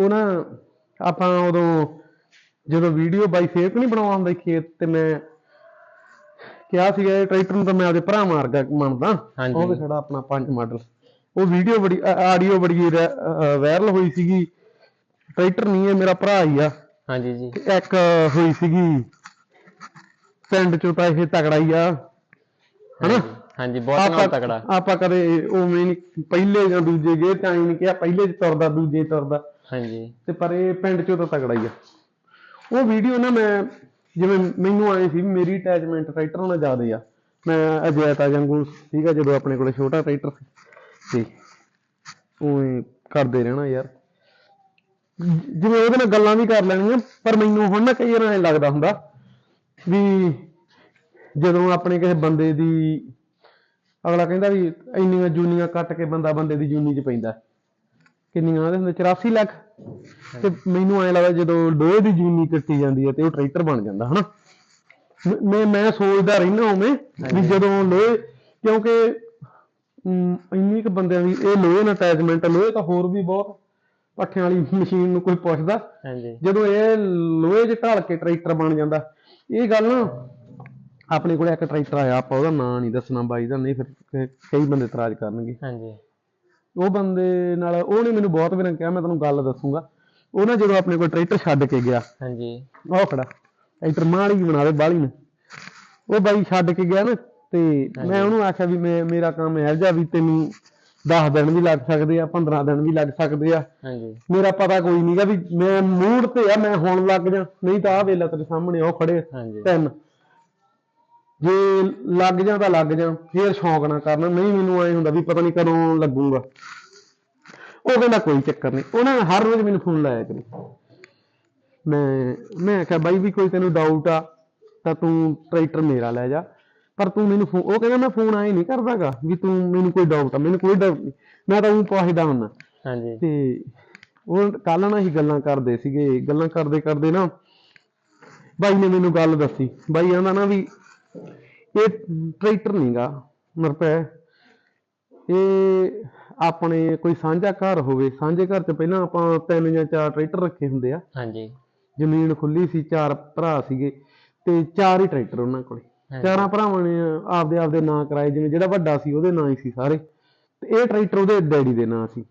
ਉਹ ਨਾ ਆਪਾਂ ਉਦੋਂ ਜਦੋਂ ਵੀਡੀਓ ਬਾਈ ਸੇਵ ਨਹੀਂ ਬਣਾਉਂਦਾ ਹੁੰਦਾ ਖੇਤ ਤੇ ਮੈਂ ਕਿਹਾ ਸੀਗਾ ਇਹ ਟਰੈਕਟਰ ਨੂੰ ਤਾਂ ਮੈਂ ਆਪਦੇ ਭਰਾ ਮਾਰਗਾ ਮੰਨਦਾ। ਉਹ ਵੀ ਸਾਡਾ ਆਪਣਾ ਪੰਜ ਮਾਡਲ ਉਹ ਵੀਡੀਓ ਬੜੀ ਆਡੀਓ ਬੜੀ ਵਾਇਰਲ ਹੋਈ ਸੀਗੀ। ਟਰੈਕਟਰ ਨਹੀਂ ਹੈ ਮੇਰਾ ਭਰਾ ਹੀ ਆ। ਹਾਂਜੀ ਜੀ। ਤੇ ਇੱਕ ਹੋਈ ਸੀਗੀ। ਪਿੰਡ ਚੋਂ ਤਾਂ ਇਹ ਤਗੜਾ ਹੀ ਆ। ਹਨਾ? ਹਾਂਜੀ, ਬਹੁਤ ਨਾਲ ਤਕੜਾ। ਆਪਾਂ ਕਦੇ ਉਵੇਂ ਨਹੀਂ ਪਹਿਲੇ ਜਾਂ ਦੂਜੇ ਗੇਅਰ ਚ ਆਈ ਨਹੀਂ ਕਿਹਾ ਪਹਿਲੇ ਚ ਤੁਰਦਾ ਦੂਜੇ ਤੁਰਦਾ। ਹਾਂਜੀ। ਤੇ ਪਰ ਇਹ ਪਿੰਡ ਚੋਂ ਤਾਂ ਤਗੜਾ ਹੀ ਆ। ਉਹ ਵੀਡੀਓ ਨਾ ਮੈਂ, ਜਿਵੇਂ ਮੈਨੂੰ ਆਏ ਸੀ ਮੇਰੀ ਅਟੈਚਮੈਂਟ ਟਰੈਕਟਰ ਨਾਲ ਜ਼ਿਆਦੇ ਆ। ਮੈਂ ਅਜੈਤਾ ਜੰਗੂ ਸੀਗਾ ਜਦੋਂ ਆਪਣੇ ਕੋਲੇ ਛੋਟਾ ਟਰੈਕਟਰ ਸੀ। ਤੇ ਉਵੇਂ ਕਰਦੇ ਰਹਿਣਾ ਯਾਰ। ਜਿਵੇਂ ਉਹਦੇ ਨਾਲ ਗੱਲਾਂ ਵੀ ਕਰ ਲੈਣੀਆਂ, ਪਰ ਮੈਨੂੰ ਹੁਣ ਨਾ ਕਈ ਵਾਰ ਐਂ ਲੱਗਦਾ ਹੁੰਦਾ ਵੀ ਜਦੋਂ ਆਪਣੇ ਕਿਸੇ ਬੰਦੇ ਦੀ, ਅਗਲਾ ਕਹਿੰਦਾ ਵੀ ਇੰਨੀਆਂ ਜੂਨੀਆਂ ਕੱਟ ਕੇ ਬੰਦਾ ਬੰਦੇ ਦੀ ਜੂਨੀ 'ਚ ਪੈਂਦਾ। ਕਿੰਨੀਆਂ ਉਹਦੇ ਹੁੰਦੇ 84 ਲੱਖ? ਤੇ ਮੈਨੂੰ ਐਂ ਲੱਗਦਾ ਜਦੋਂ ਲੋਹੇ ਦੀ ਜੂਨੀ ਕੱਟੀ ਜਾਂਦੀ ਹੈ ਤੇ ਉਹ ਟਰੈਕਟਰ ਬਣ ਜਾਂਦਾ ਹਨਾ? ਮ- ਮੈਂ ਸੋਚਦਾ ਰਹਿਣਾ ਉਵੇਂ ਵੀ ਜਦੋਂ ਲੋਹੇ ਕਿਉਂਕਿ ਇੰਨੀ ਕੁ ਬੰਦਿਆਂ ਦੀ ਇਹ ਲੋਹੇ ਨਾਲ ਅਟੈਚਮੈਂਟ ਲੋਹੇ ਤਾਂ ਹੋਰ ਵੀ ਬਹੁਤ ਪੱਠਿਆਂ ਵਾਲੀ ਮਸ਼ੀਨ ਨੂੰ ਕੋਈ ਪੁੱਛਦਾ। ਹਾਂਜੀ। ਜਦੋਂ ਇਹ ਲੋਹੇ 'ਚ ਢਲ ਕੇ ਟਰੈਕਟਰ ਬਣ ਜਾਂਦਾ ਇਹ ਗੱਲ ਨਾ ਆਪਣੇ ਕੋਲ ਇੱਕ ਟਰੈਕਟਰ ਆਇਆ ਆਪਾਂ ਉਹਦਾ ਨਾਂ ਨਹੀਂ ਦੱਸਣਾ ਬਾਈ ਦਾ ਨਹੀਂ ਫਿਰ ਕਈ ਬੰਦੇ ਇਤਰਾਜ਼ ਕਰਨਗੇ। ਹਾਂਜੀ। ਉਹ ਬੰਦੇ ਨਾਲ ਉਹਨੇ ਮੈਨੂੰ ਬਹੁਤ ਵਾਰ ਕਿਹਾ ਮੈਂ ਤੈਨੂੰ ਗੱਲ ਦੱਸੂਗਾ। ਉਹ ਨਾ ਜਦੋਂ ਆਪਣੇ ਕੋਲ ਟਰੈਕਟਰ ਛੱਡ ਕੇ ਗਿਆ ਹਾਂਜੀ। ਉਹ ਖੜਾ ਟਰੈਕਟਰ ਮਾੜੀ ਬਣਾ ਦੇ ਬਾਲੀ ਨੂੰ। ਉਹ ਬਾਈ ਛੱਡ ਕੇ ਗਿਆ ਨਾ ਤੇ ਮੈਂ ਉਹਨੂੰ ਆਖਿਆ ਵੀ ਮੈਂ ਮੇਰਾ ਕੰਮ ਇਹੋ ਜਿਹਾ ਵੀ ਤੈਨੂੰ 10 ਦਿਨ ਵੀ ਲੱਗ ਸਕਦੇ ਆ 15 ਦਿਨ ਵੀ ਲੱਗ ਸਕਦੇ ਆ। ਹਾਂਜੀ। ਮੇਰਾ ਪਤਾ ਕੋਈ ਨਹੀਂਗਾ ਵੀ ਮੈਂ ਮੂਡ ਤੇ ਆ ਮੈਂ ਹੁਣ ਲੱਗ ਜਾ ਨਹੀਂ ਤਾਂ ਆ ਵੇਲਾ ਤੇਰੇ ਸਾਹਮਣੇ ਉਹ ਖੜੇ ਤਿੰਨ। ਜੇ ਲੱਗ ਜਾ ਤਾਂ ਲੱਗ ਜਾ ਫੇਰ ਸ਼ੌਂਕ ਨਾ ਕਰਨਾ। ਨਹੀਂ ਮੈਨੂੰ ਐ ਹੁੰਦਾ ਵੀ ਪਤਾ ਨਹੀਂ ਕਦੋਂ ਲੱਗੂਗਾ। ਉਹ ਕਹਿੰਦਾ ਕੋਈ ਚੱਕਰ ਨਹੀਂ ਉਹਨੇ ਹਰ ਰੋਜ਼ ਮੈਨੂੰ ਫੋਨ ਲਾਇਆ ਕਰੀ। ਮੈਂ ਮੈਂ ਕਿਹਾ ਬਾਈ ਵੀ ਕੋਈ ਤੈਨੂੰ ਡਾਊਟ ਆ ਤਾਂ ਤੂੰ ਟਰੈਕਟਰ ਮੇਰਾ ਲੈ ਜਾ। ਪਰ ਤੂੰ ਮੈਨੂੰ ਉਹ ਕਹਿੰਦਾ ਮੈਂ ਫੋਨ ਆਏ ਨਹੀਂ ਕਰਦਾਗਾ ਵੀ ਤੂੰ ਮੈਨੂੰ ਕੋਈ ਡਾਊਟ ਆ ਮੈਨੂੰ ਕੋਈ ਡਾਊਟ ਨਹੀਂ ਮੈਂ ਤਾਂ ਉਹ ਪੁੱਛਦਾ ਹੁੰਦਾ। ਹਾਂਜੀ। ਤੇ ਉਹ ਕੱਲ ਨਾ ਹੀ ਗੱਲਾਂ ਕਰਦੇ ਸੀਗੇ ਗੱਲਾਂ ਕਰਦੇ ਕਰਦੇ ਨਾ ਬਾਈ ਨੇ ਮੈਨੂੰ ਗੱਲ ਦੱਸੀ। ਬਾਈ ਆਂਦਾ ਨਾ ਵੀ ਇਹ ਟਰੈਕਟਰ ਨਹੀਂਗਾ ਮਰਪੈ। ਇਹ ਆਪਣੇ ਕੋਈ ਸਾਂਝਾ ਘਰ ਹੋਵੇ ਸਾਂਝੇ ਘਰ 'ਚ ਪਹਿਲਾਂ ਆਪਾਂ ਤਿੰਨ ਜਾਂ ਚਾਰ ਟਰੈਕਟਰ ਰੱਖੇ ਹੁੰਦੇ ਆ। ਹਾਂਜੀ। ਜ਼ਮੀਨ ਖੁੱਲੀ ਸੀ ਚਾਰ ਭਰਾ ਸੀਗੇ ਤੇ ਚਾਰ ਹੀ ਟਰੈਕਟਰ ਉਹਨਾਂ ਕੋਲੇ। ਚਾਰਾਂ ਭਰਾਵਾਂ ਨੇ ਆਪਦੇ ਆਪਦੇ ਨਾਂ ਕਰਾਏ ਜਿਵੇਂ ਜਿਹੜਾ ਵੱਡਾ ਸੀ ਉਹਦੇ ਨਾਂ ਹੀ ਸੀ ਸਾਰੇ। ਤੇ ਇਹ ਟਰੈਕਟਰ ਉਹਦੇ ਡੈਡੀ ਦੇ ਨਾਂ ਸੀ।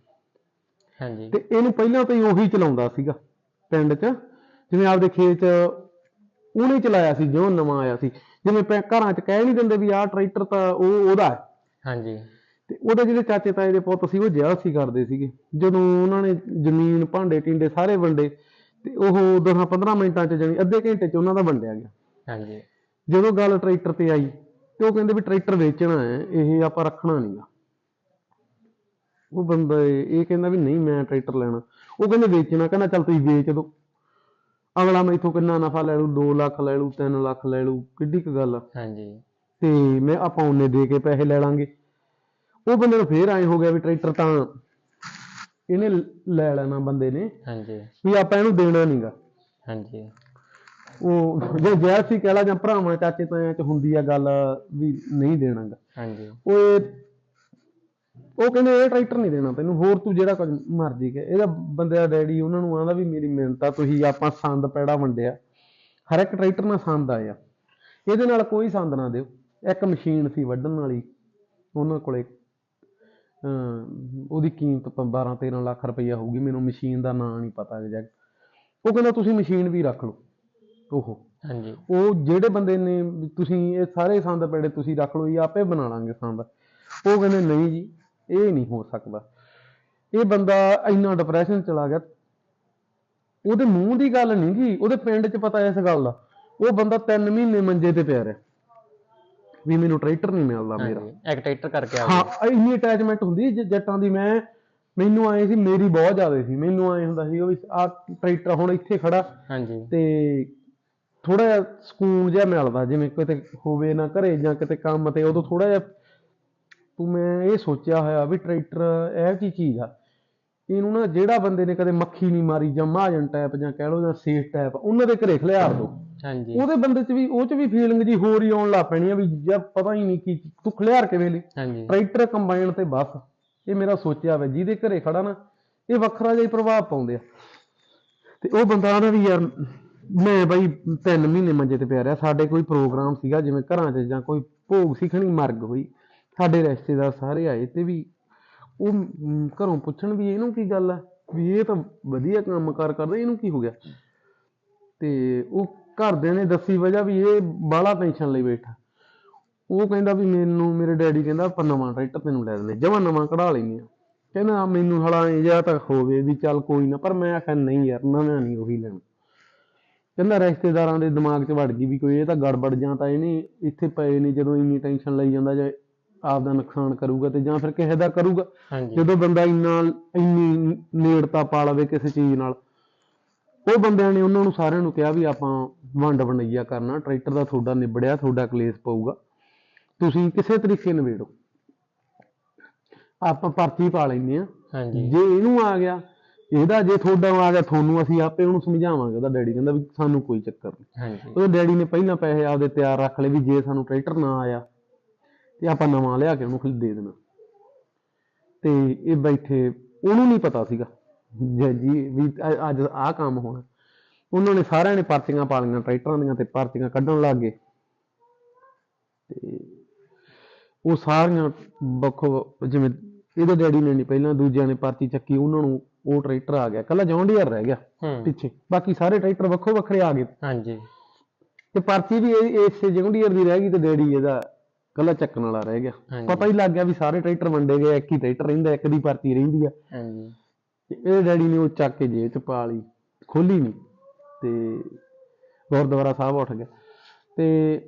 ਹਾਂਜੀ। ਤੇ ਇਹਨੂੰ ਪਹਿਲਾਂ ਤੋਂ ਹੀ ਉਹੀ ਚਲਾਉਂਦਾ ਸੀਗਾ ਪਿੰਡ 'ਚ। ਜਿਵੇਂ ਆਪਦੇ ਖੇਤ 'ਚ ਉਹਨੇ ਚਲਾਇਆ ਸੀ ਜਿਉਂ ਨਵਾਂ ਆਇਆ ਸੀ। ਜਿਵੇਂ ਪੈ- ਘਰਾਂ 'ਚ ਕਹਿ ਨਹੀਂ ਦਿੰਦੇ ਵੀ ਆਹ ਟਰੈਕਟਰ ਤਾਂ ਉਹ ਉਹਦਾ ਹੈ। ਹਾਂਜੀ। ਤੇ ਉਹਦੇ ਜਿਹੜੇ ਚਾਚੇ ਤਾਏ ਦੇ ਪੁੱਤ ਸੀ ਉਹ ਸੀ ਕਰਦੇ ਸੀਗੇ। ਜਦੋਂ ਉਹਨਾਂ ਨੇ ਜ਼ਮੀਨ ਭਾਂਡੇ ਟਿੰਡੇ ਸਾਰੇ ਵੰਡੇ ਤੇ ਉਹ 10 15 ਮਿੰਟਾਂ 'ਚ ਜਾਣੀ ਅੱਧੇ ਘੰਟੇ 'ਚ ਉਹਨਾਂ ਦਾ ਵੰਡਿਆ ਗਿਆ। ਹਾਂਜੀ। ਜਦੋਂ ਗੱਲ ਟਰੈਕਟਰ ਤੇ ਆਈ ਤੇ ਉਹ ਕਹਿੰਦੇ ਵੀ ਟਰੈਕਟਰ ਵੇਚਣਾ ਹੈ ਇਹ ਆਪਾਂ ਰੱਖਣਾ ਨਹੀਂਗਾ ਉਹ ਬੰਦਾ ਇਹ ਕਹਿੰਦਾ ਵੀ ਨਹੀਂ ਮੈਂ ਟਰੈਕਟਰ ਲੈਣਾ। ਉਹ ਕਹਿੰਦੇ ਵੇਚਣਾ ਕਹਿੰਦਾ ਚੱਲ ਤੁਸੀਂ ਵੇਚ ਦਿਓ। ਅਗਲਾ ਮੈਥੋਂ ਕਿੰਨਾ ਨਫਾ ਲੈ ਲੂ 2 ਲੱਖ ਲੈ ਲੂ 3 ਲੱਖ ਲੈ ਲੂ ਕਿੱਡੀ ਕੁ ਗੱਲ ਆ? ਹਾਂਜੀ। ਤੇ ਮੈਂ ਆਪਾਂ ਉਹਨੇ ਦੇ ਕੇ ਪੈਸੇ ਲੈ ਲਾਂਗੇ। ਉਹ ਬੰਦੇ ਨੂੰ ਫੇਰ ਐ ਹੋ ਗਿਆ ਵੀ ਟਰੈਕਟਰ ਤਾਂ ਇਹਨੇ ਲੈ ਲੈਣਾ ਬੰਦੇ ਨੇ। ਹਾਂਜੀ। ਵੀ ਆਪਾਂ ਇਹਨੂੰ ਦੇਣਾ ਨਹੀਂਗਾ ਹਾਂਜੀ। ਉਹ ਜੇ ਜੈ ਸੀ ਕਹਿਲਾ ਜਾਂ ਭਰਾਵਾਂ ਚਾਚੇ ਤਾਇਆਂ ਚ ਹੁੰਦੀ ਆ ਗੱਲ ਵੀ ਨਹੀਂ ਦੇਣਾਗਾ ਹਾਂਜੀ। ਉਹ ਉਹ ਕਹਿੰਦੇ ਇਹ ਟਰੈਕਟਰ ਨਹੀਂ ਦੇਣਾ ਤੈਨੂੰ ਹੋਰ ਤੂੰ ਜਿਹੜਾ ਕੁਝ ਮਰਜ਼ੀ ਕੇ ਇਹਦਾ ਬੰਦੇ ਦਾ ਡੈਡੀ ਉਹਨਾਂ ਨੂੰ ਆਂਦਾ ਵੀ ਮੇਰੀ ਮਿਹਨਤ ਆ ਤੁਸੀਂ ਆਪਾਂ ਸੰਦ ਪੈੜਾ ਵੰਡਿਆ। ਹਰ ਇੱਕ ਟਰੈਕਟਰ ਨਾਲ ਸੰਦ ਆਇਆ। ਇਹਦੇ ਨਾਲ ਕੋਈ ਸੰਦ ਨਾ ਦਿਓ। ਇੱਕ ਮਸ਼ੀਨ ਸੀ ਵੱਢਣ ਵਾਲੀ ਉਹਨਾਂ ਕੋਲੇ ਉਹਦੀ ਕੀਮਤ 12 13 ਲੱਖ ਰੁਪਈਆ ਹੋਊਗੀ ਮੈਨੂੰ ਮਸ਼ੀਨ ਦਾ ਨਾਂ ਨਹੀਂ ਪਤਾ ਐਗਜ਼ੈਕਟ ਉਹ ਕਹਿੰਦਾ ਤੁਸੀਂ ਮਸ਼ੀਨ ਵੀ ਰੱਖ ਲਓ ਉਹ ਹਾਂਜੀ। ਉਹ ਜਿਹੜੇ ਬੰਦੇ ਨੇ ਤੁਸੀਂ ਇਹ ਸਾਰੇ ਸੰਦ ਪੈੜੇ ਤੁਸੀਂ ਰੱਖ ਲਓ ਜੀ ਆਪੇ ਬਣਾ ਲਾਂਗੇ ਸੰਦ। ਉਹ ਕਹਿੰਦੇ ਨਹੀਂ ਜੀ ਇਹ ਨਹੀਂ ਹੋ ਸਕਦਾ। ਇਹ ਬੰਦਾ ਇੰਨਾ ਡਿਪਰੈਸ਼ਨ ਚਲਾ ਗਿਆ। ਉਹਦੇ ਮੂੰਹ ਦੀ ਗੱਲ ਨਹੀਂ ਗੀ ਉਹਦੇ ਪਿੰਡ 'ਚ ਪਤਾ ਇਸ ਗੱਲ ਦਾ। ਉਹ ਬੰਦਾ 3 ਮਹੀਨੇ ਮੰਜੇ ਤੇ ਪਿਆ ਰਿਹਾ। ਵੀ ਮੈਨੂੰ ਟਰੈਕਟਰ ਨਹੀਂ ਮਿਲਦਾ ਮੇਰਾ। ਇੱਕ ਟਰੈਕਟਰ ਕਰਕੇ ਆ ਹਾਂ ਇੰਨੀ ਅਟੈਚਮੈਂਟ ਹੁੰਦੀ ਜੱਟਾਂ ਦੀ ਮੈਂ ਮੈਨੂੰ ਆਏ ਸੀ ਮੇਰੀ ਬਹੁਤ ਜ਼ਿਆਦਾ ਸੀ। ਮੈਨੂੰ ਆਏ ਹੁੰਦਾ ਸੀ ਉਹ ਵੀ ਆ ਟਰੈਕਟਰ ਹੁਣ ਇੱਥੇ ਖੜਾ। ਹਾਂਜੀ। ਤੇ ਥੋੜਾ ਜਿਹਾ ਸਕੂਨ ਜਿਹਾ ਮਿਲਦਾ ਜਿਵੇਂ ਕਿਤੇ ਹੋਵੇ ਨਾ ਘਰੇ ਜਾਂ ਕਿਤੇ ਕੰਮ ਤੇ ਉਦੋਂ ਥੋੜਾ ਜਿਹਾ ਤੂੰ ਮੈਂ ਇਹ ਸੋਚਿਆ ਹੋਇਆ ਵੀ ਟਰੈਕਟਰ ਇਹ ਕੀ ਚੀਜ਼ ਆ? ਇਹਨੂੰ ਨਾ ਜਿਹੜਾ ਬੰਦੇ ਨੇ ਕਦੇ ਮੱਖੀ ਨਹੀਂ ਮਾਰੀ ਜਾਂ ਮਹਾਜਨ ਟਾਈਪ ਜਾਂ ਕਹਿ ਲਓ ਜਾਂ ਸੇਠ ਟਾਈਪ ਉਹਨਾਂ ਦੇ ਘਰੇ ਖਲਿਆਰ ਦੋ। ਹਾਂਜੀ। ਉਹਦੇ ਬੰਦੇ 'ਚ ਵੀ ਉਹ 'ਚ ਵੀ ਫੀਲਿੰਗ ਜੀ ਹੋਰ ਹੀ ਆਉਣ ਲੱਗ ਪੈਣੀ ਆ ਵੀ ਜਾਂ ਪਤਾ ਹੀ ਨਹੀਂ ਕੀ ਤੂੰ ਖਲਿਆਰ ਕਿਵੇਂ ਲਈ? ਹਾਂਜੀ। ਟਰੈਕਟਰ ਕੰਬਾਈਨ ਤੇ ਬੱਸ। ਇਹ ਮੇਰਾ ਸੋਚਿਆ ਵਾ ਜਿਹਦੇ ਘਰੇ ਖੜਾ ਨਾ ਇਹ ਵੱਖਰਾ ਜਿਹਾ ਪ੍ਰਭਾਵ ਪਾਉਂਦੇ ਆ। ਤੇ ਉਹ ਬੰਦਾ ਆਦਾ ਵੀ ਯਾਰ ਮੈਂ ਬਾਈ ਤਿੰਨ ਮਹੀਨੇ ਮੰਜੇ ਤੇ ਪਿਆ ਰਿਹਾ ਸਾਡੇ ਕੋਈ ਪ੍ਰੋਗਰਾਮ ਸੀਗਾ ਜਿਵੇਂ ਘਰਾਂ 'ਚ ਜਾਂ ਕੋਈ ਭੋਗ ਸਿੱਖਣੀ ਮਰਗ ਹੋਈ। ਸਾਡੇ ਰਿਸ਼ਤੇਦਾਰ ਸਾਰੇ ਆਏ ਤੇ ਵੀ ਉਹ ਮ, ਘਰੋਂ ਪੁੱਛਣ ਵੀ ਇਹਨੂੰ ਕੀ ਗੱਲ ਆ? ਵੀ ਇਹ ਤਾਂ ਵਧੀਆ ਕੰਮ ਕਾਰ ਕਰਦਾ ਇਹਨੂੰ ਕੀ ਹੋ ਗਿਆ? ਤੇ ਉਹ ਘਰਦਿਆਂ ਨੇ ਦੱਸੀ ਵਜ੍ਹਾ ਵੀ ਇਹ ਬਾਹਲਾ ਟੈਨਸ਼ਨ ਲਈ ਬੈਠਾ। ਉਹ ਕਹਿੰਦਾ ਵੀ ਮੈਨੂੰ ਮੇਰੇ ਡੈਡੀ ਕਹਿੰਦਾ ਆਪਾਂ ਨਵਾਂ ਟਰੈਕਟਰ ਤੈਨੂੰ ਲੈ ਦਿੰਦੇ ਜਮਾ ਨਵਾਂ ਕਢਾ ਲੈਂਦੇ ਆ। ਕਹਿੰਦਾ ਮੈਨੂੰ ਹਲਾ ਇਹ ਜਿਹਾ ਤਾਂ ਹੋਵੇ ਵੀ ਚੱਲ ਕੋਈ ਨਾ ਪਰ ਮੈਂ ਆਖਿਆ ਨਹੀਂ ਯਾਰ ਨਵਾਂ ਨਹੀਂ ਉਹੀ ਲੈਣਾ। ਕਹਿੰਦਾ ਰਿਸ਼ਤੇਦਾਰਾਂ ਦੇ ਦਿਮਾਗ 'ਚ ਵੜ ਗਈ ਵੀ ਕੋਈ ਇਹ ਤਾਂ ਗੜਬੜ ਜਾਂ ਤਾਂ ਇਹਨੇ ਇੱਥੇ ਪਏ ਨੇ ਜਦੋਂ ਇੰਨੀ ਟੈਨਸ਼ਨ ਲਈ ਜਾਂਦਾ ਜਾਂ ਆਪ ਦਾ ਨੁਕਸਾਨ ਕਰੂਗਾ ਤੇ ਜਾਂ ਫਿਰ ਕਿਸੇ ਦਾ ਕਰੂਗਾ। ਹਾਂਜੀ। ਜਦੋਂ ਬੰਦਾ ਇੰਨਾ ਇੰਨੀ ਨੇੜਤਾ ਪਾ ਲਵੇ ਕਿਸੇ ਚੀਜ਼ ਨਾਲ ਉਹ ਬੰਦਿਆਂ ਨੇ ਉਹਨਾਂ ਨੂੰ ਸਾਰਿਆਂ ਨੂੰ ਕਿਹਾ ਵੀ ਆਪਾਂ ਵੰਡ ਵੰਡਈਆ ਕਰਨਾ ਟਰੈਕਟਰ ਦਾ ਤੁਹਾਡਾ ਨਿਬੜਿਆ ਤੁਹਾਡਾ ਕਲੇਸ਼ ਪਊਗਾ। ਤੁਸੀਂ ਕਿਸੇ ਤਰੀਕੇ ਨਿਬੇੜੋ। ਆਪਾਂ ਪਰਚੀ ਪਾ ਲੈਂਦੇ ਆ ਹਾਂਜੀ। ਜੇ ਇਹਨੂੰ ਆ ਗਿਆ ਇਹਦਾ ਜੇ ਤੁਹਾਡਾ ਆ ਗਿਆ ਤੁਹਾਨੂੰ ਅਸੀਂ ਆਪੇ ਉਹਨੂੰ ਸਮਝਾਵਾਂਗੇ। ਉਹਦਾ ਡੈਡੀ ਕਹਿੰਦਾ ਵੀ ਸਾਨੂੰ ਕੋਈ ਚੱਕਰ ਨਹੀਂ। ਹਾਂਜੀ। ਉਹਦੇ ਡੈਡੀ ਨੇ ਪਹਿਲਾਂ ਪੈਸੇ ਆਪਦੇ ਤਿਆਰ ਰੱਖ ਲਏ ਵੀ ਜੇ ਸਾਨੂੰ ਟਰੈਕਟਰ ਨਾ ਆਇਆ ਤੇ ਆਪਾਂ ਨਵਾਂ ਲਿਆ ਕੇ ਉਹਨੂੰ ਦੇ ਦੇਣਾ। ਤੇ ਇਹ ਬੈਠੇ ਉਹਨੂੰ ਨਹੀਂ ਪਤਾ ਸੀਗਾ ਜੀ ਵੀ ਅੱਜ ਆਹ ਕੰਮ ਹੋਣਾ। ਉਹਨਾਂ ਨੇ ਸਾਰਿਆਂ ਨੇ ਪਰਚੀਆਂ ਪਾ ਲਈਆਂ ਟਰੈਕਟਰਾਂ ਦੀਆਂ ਤੇ ਪਰਚੀਆਂ ਕੱਢਣ ਲੱਗ ਗਏ। ਤੇ ਉਹ ਸਾਰੀਆਂ ਵੱਖੋ ਜਿਵੇਂ ਇਹਦੇ ਡੈਡੀ ਨੇ ਨਹੀਂ ਪਹਿਲਾਂ ਦੂਜਿਆਂ ਨੇ ਪਰਚੀ ਚੱਕੀ ਉਹਨਾਂ ਨੂੰ ਉਹ ਟਰੈਕਟਰ ਆ ਗਿਆ। ਕੱਲਾ ਜੌਂਡੀਅਰ ਰਹਿ ਗਿਆ ਪਿੱਛੇ। ਬਾਕੀ ਸਾਰੇ ਟਰੈਕਟਰ ਵੱਖੋ ਵੱਖਰੇ ਆ ਗਏ। ਹਾਂਜੀ। ਤੇ ਪਰਚੀ ਵੀ ਇਸੇ ਜੌਂਡੀਅਰ ਦੀ ਰਹਿ ਗਈ ਤੇ ਡੈਡੀ ਇਹਦਾ ਕੱਲਾ ਚੱਕਣ ਵਾਲਾ ਰਹਿ ਗਿਆ। ਪਤਾ ਹੀ ਲੱਗ ਗਿਆ ਵੀ ਸਾਰੇ ਟਰੈਕਟਰ ਵੰਡੇ ਗਏ ਇੱਕ ਹੀ ਟਰੈਕਟਰ ਰਹਿੰਦਾ ਇੱਕ ਦੀ ਪਰਚੀ ਰਹਿੰਦੀ ਆ। ਹਾਂਜੀ। ਤੇ ਇਹ ਡੈਡੀ ਨੇ ਉਹ ਚੱਕ ਕੇ ਜੇਬ ਚ ਪਾ ਲਈ ਖੋਲੀ ਨਹੀਂ ਤੇ ਗੁਰਦੁਆਰਾ ਸਾਹਿਬ ਉੱਠ ਗਿਆ। ਤੇ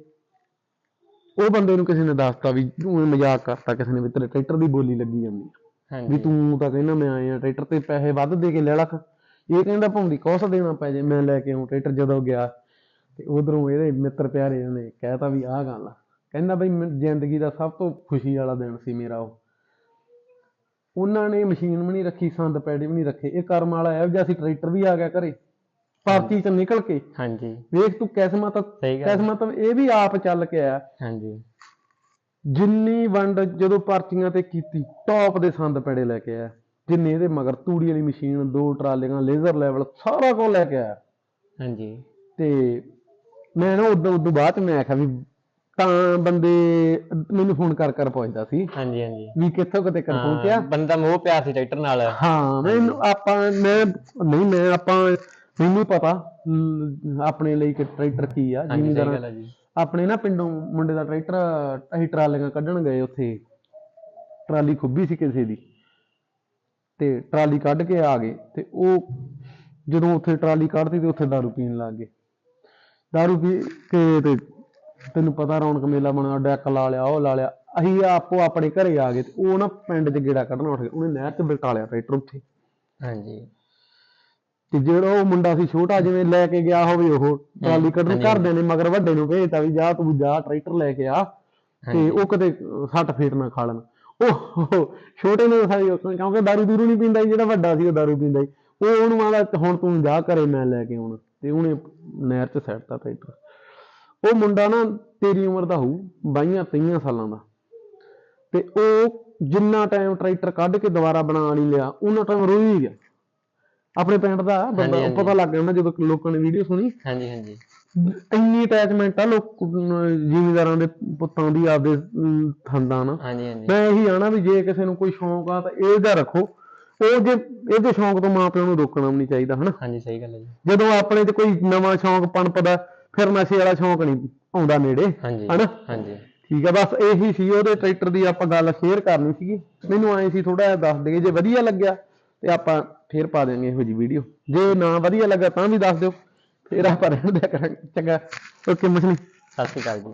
ਉਹ ਬੰਦੇ ਨੂੰ ਕਿਸੇ ਨੇ ਦੱਸਤਾ ਵੀ ਉਹ ਮਜ਼ਾਕ ਕਰਤਾ ਕਿਸੇ ਨੇ ਵੀ ਤੇਰੇ ਟਰੈਕਟਰ ਦੀ ਬੋਲੀ ਲੱਗੀ ਜਾਂਦੀ। ਆ। ਵੀ ਤੂੰ ਤਾਂ ਕਹਿੰਦਾ ਮੈਂ ਆਏ ਆ ਟਰੈਕਟਰ ਤੇ ਪੈਸੇ ਵੱਧ ਦੇ ਕੇ ਲੈ ਲੱਖ ਇਹ ਕਹਿੰਦਾ ਭਾਉਂਦੀ ਕੁਛ ਦੇਣਾ ਪੈ ਜੇ ਮੈਂ ਲੈ ਕੇ ਆਉਂ ਟਰੈਕਟਰ ਜਦੋਂ ਗਿਆ। ਤੇ ਉਧਰੋਂ ਇਹਦੇ ਮਿੱਤਰ ਪਿਆਰੇ ਨੇ ਕਹਿਤਾ ਵੀ ਆਹ ਗੱਲ ਆ। ਕਹਿੰਦਾ ਬਈ ਜ਼ਿੰਦਗੀ ਦਾ ਸਭ ਤੋਂ ਖੁਸ਼ੀ ਵਾਲਾ ਦਿਨ ਸੀ ਮੇਰਾ ਉਹ। ਉਹਨਾਂ ਨੇ ਮਸ਼ੀਨ ਵੀ ਨਹੀਂ ਰੱਖੀ ਸੰਦ ਪੈਡੇ ਵੀ ਨਹੀਂ ਰੱਖੇ। ਇਹ ਕਰਮ ਵਾਲਾ ਇਹੋ ਜਿਹਾ ਸੀ ਟਰੈਕਟਰ ਵੀ ਆ ਗਿਆ ਘਰੇ। ਪਾਰਟੀ ਚ ਨਿਕਲ ਕੇ। ਹਾਂਜੀ। ਵੇਖ ਤੂੰ ਕਿਸਮਤ ਕਿਸਮਤ ਇਹ ਵੀ ਆਪ ਚੱਲ ਕੇ ਆਇਆ। ਹਾਂਜੀ। ਜਿੰਨੀ ਵੰਡ ਜਦੋਂ ਪਰਚੀਆਂ ਤੇ ਕੀਤੀ ਟੌਪ ਦੇ ਸੰਦ ਪੈੜੇ ਲੈ ਕੇ ਆਇਆ। ਜਿੰਨੇ ਇਹਦੇ ਮਗਰ ਤੂੜੀ ਵਾਲੀ ਮਸ਼ੀਨ ਦੋ ਟਰਾਲੀਆਂ ਲੇਜ਼ਰ ਲੈਵਲ ਸਾਰਾ ਕੁਝ ਲੈ ਕੇ ਆਇਆ। ਹਾਂਜੀ। ਤੇ ਮੈਂ ਨਾ ਉਦੋਂ ਉਦੋਂ ਬਾਅਦ ਮੈਂ ਆਖਿਆ ਵੀ ਤਾਂ ਬੰਦੇ ਮੈਨੂੰ ਫੋਨ ਕਰ ਕਰ ਪੁੱਛਦਾ ਸੀ ਹਾਂਜੀ ਹਾਂਜੀ। ਵੀ ਕਿੱਥੋਂ ਕਿਤੇ ਕਰ ਪਹੁੰਚਿਆ? ਬੰਦਾ ਮੋਹ ਪਿਆਰ ਸੀ ਟਰੈਕਟਰ ਨਾਲ। ਹਾਂ ਮੈਨੂੰ ਆਪਾਂ ਮੈਂ ਨਹੀਂ ਮੈਂ ਆਪਾਂ ਮੈਨੂੰ ਪਤਾ ਆਪਣੇ ਲਈ ਕਿ ਟਰੈਕਟਰ ਕੀ ਆ ਜ਼ਿਮੀਂਦਾਰਾਂ ਆਪਣੇ ਨਾ ਪਿੰਡੋਂ ਮੁੰਡੇ ਦਾ ਟਰੈਕਟਰ ਅਸੀਂ ਟਰਾਲੀਆਂ ਕੱਢਣ ਗਏ ਉੱਥੇ। ਟਰਾਲੀ ਖੁੱਬੀ ਸੀ ਕਿਸੇ ਦੀ। ਤੇ ਟਰਾਲੀ ਕੱਢ ਕੇ ਆ ਗਏ ਤੇ ਉਹ ਜਦੋਂ ਉੱਥੇ ਟਰਾਲੀ ਕੱਢਤੀ ਤੇ ਉੱਥੇ ਦਾਰੂ ਪੀਣ ਲੱਗ ਗਏ। ਦਾਰੂ ਪੀ ਕੇ ਤੇ ਤੈਨੂੰ ਪਤਾ ਰੌਣਕ ਮੇਲਾ ਬਣਿਆ ਡੈਕ ਲਾ ਲਿਆ ਉਹ ਲਾ ਲਿਆ। ਅਸੀਂ ਆਪੋ ਆਪਣੇ ਘਰੇ ਆ ਗਏ ਤੇ ਉਹ ਨਾ ਪਿੰਡ 'ਚ ਗੇੜਾ ਕੱਢਣ ਉੱਠ ਗਿਆ ਉਹਨੇ ਨਹਿਰ 'ਚ ਬਿਠਾ ਲਿਆ ਟਰੈਕਟਰ ਉੱਥੇ। ਹਾਂਜੀ। ਤੇ ਜਿਹੜਾ ਉਹ ਮੁੰਡਾ ਸੀ ਛੋਟਾ ਜਿਵੇਂ ਲੈ ਕੇ ਗਿਆ ਹੋਵੇ ਉਹ ਟਰਾਲੀ ਕੱਢਣ। ਘਰਦਿਆਂ ਨੇ ਮਗਰ ਵੱਡੇ ਨੂੰ ਭੇਜਤਾ ਵੀ ਜਾ ਤੂੰ ਜਾ ਟਰੈਕਟਰ ਲੈ ਕੇ ਆ ਤੇ ਉਹ ਕਦੇ ਸੱਟ ਫੇਟ ਨਾ ਖਾ ਲੈਣ। ਉਹ ਛੋਟੇ ਨੂੰ ਸਾਰੀ ਕਿਉਂਕਿ ਦਾਰੂ ਦੂਰੂ ਨਹੀਂ ਪੀਂਦਾ ਜਿਹੜਾ ਵੱਡਾ ਸੀ ਉਹ ਦਾਰੂ ਪੀਂਦਾ ਸੀ। ਉਹ ਉਹਨੂੰ ਆਂਦਾ ਹੁਣ ਤੂੰ ਜਾ ਘਰੇ ਮੈਂ ਲੈ ਕੇ ਆਉਣਾ। ਤੇ ਉਹਨੇ ਨਹਿਰ 'ਚ ਸੱਟਤਾ ਟਰੈਕਟਰ। ਉਹ ਮੁੰਡਾ ਨਾ ਤੇਰੀ ਉਮਰ ਦਾ ਹੋਊ 22 23 ਸਾਲਾਂ ਦਾ। ਤੇ ਉਹ ਜਿੰਨਾ ਟਾਈਮ ਟਰੈਕਟਰ ਕੱਢ ਕੇ ਦੁਬਾਰਾ ਬਣਾ ਨਹੀਂ ਲਿਆ ਉਹਨਾਂ ਟਾਈਮ ਰੋਈ ਗਿਆ ਆਪਣੇ ਪਿੰਡ ਦਾ ਬੰਦਾ। ਪਤਾ ਲੱਗ ਜਾਂਦਾ ਜਦੋਂ ਲੋਕਾਂ ਨੇ ਵੀਡੀਓ ਸੁਣੀ। ਹਾਂਜੀ ਹਾਂਜੀ। ਇੰਨੀ ਅਟੈਚਮੈਂਟ ਆ ਲੋਕ ਜ਼ਿਮੀਦਾਰਾਂ ਦੇ ਪੁੱਤਾਂ ਦੀ ਆਪਦੇ ਥੰਦਾਂ ਨਾਲ। ਹਾਂਜੀ ਹਾਂਜੀ। ਮੈਂ ਇਹੀ ਆਣਾ ਵੀ ਜੇ ਕਿਸੇ ਨੂੰ ਕੋਈ ਸ਼ੌਂਕ ਆ ਤਾਂ ਇਹਦਾ ਰੱਖੋ। ਉਹ ਜੇ ਇਹਦੇ ਸ਼ੌਂਕ ਤੋਂ ਮਾਪਿਆਂ ਨੂੰ ਰੋਕਣਾ ਵੀ ਨਹੀਂ ਚਾਹੀਦਾ ਹਨਾ? ਹਾਂਜੀ ਸਹੀ ਗੱਲ ਹੈ ਜੀ। ਜਦੋਂ ਆਪਣੇ ਤੇ ਕੋਈ ਨਵਾਂ ਸ਼ੌਂਕ ਪਣਪਦਾ ਫਿਰ ਨਸ਼ੇ ਵਾਲਾ ਸ਼ੌਂਕ ਨਹੀਂ ਆਉਂਦਾ ਨੇੜੇ ਹਨਾ? ਹਾਂਜੀ। ਠੀਕ ਆ ਬਸ ਇਹੀ ਸੀ ਉਹਦੇ ਟਰੈਕਟਰ ਦੀ ਆਪਾਂ ਗੱਲ ਸ਼ੇਅਰ ਕਰਨੀ ਸੀਗੀ। ਮੈਨੂੰ ਆਏ ਸੀ ਥੋੜਾ ਜਿਹਾ ਦੱਸ ਦੇਗੇ ਜੇ ਵਧੀਆ ਲੱਗਿਆ ਤੇ ਆਪਾਂ ਫੇਰ ਪਾ ਦੇਵਾਂਗੇ ਇਹੋ ਜੀ ਵੀਡੀਓ ਜੇ ਨਾ ਵਧੀਆ ਲੱਗਾ ਤਾਂ ਵੀ ਦੱਸ ਦਿਓ ਫੇਰ ਆਪਾਂ ਰਹਿਣ ਦਿਆ ਕਰਾਂਗੇ। ਚੰਗਾ ਓਕੇ ਮਸਲੀ। ਸਤਿ ਸ਼੍ਰੀ ਅਕਾਲ ਜੀ।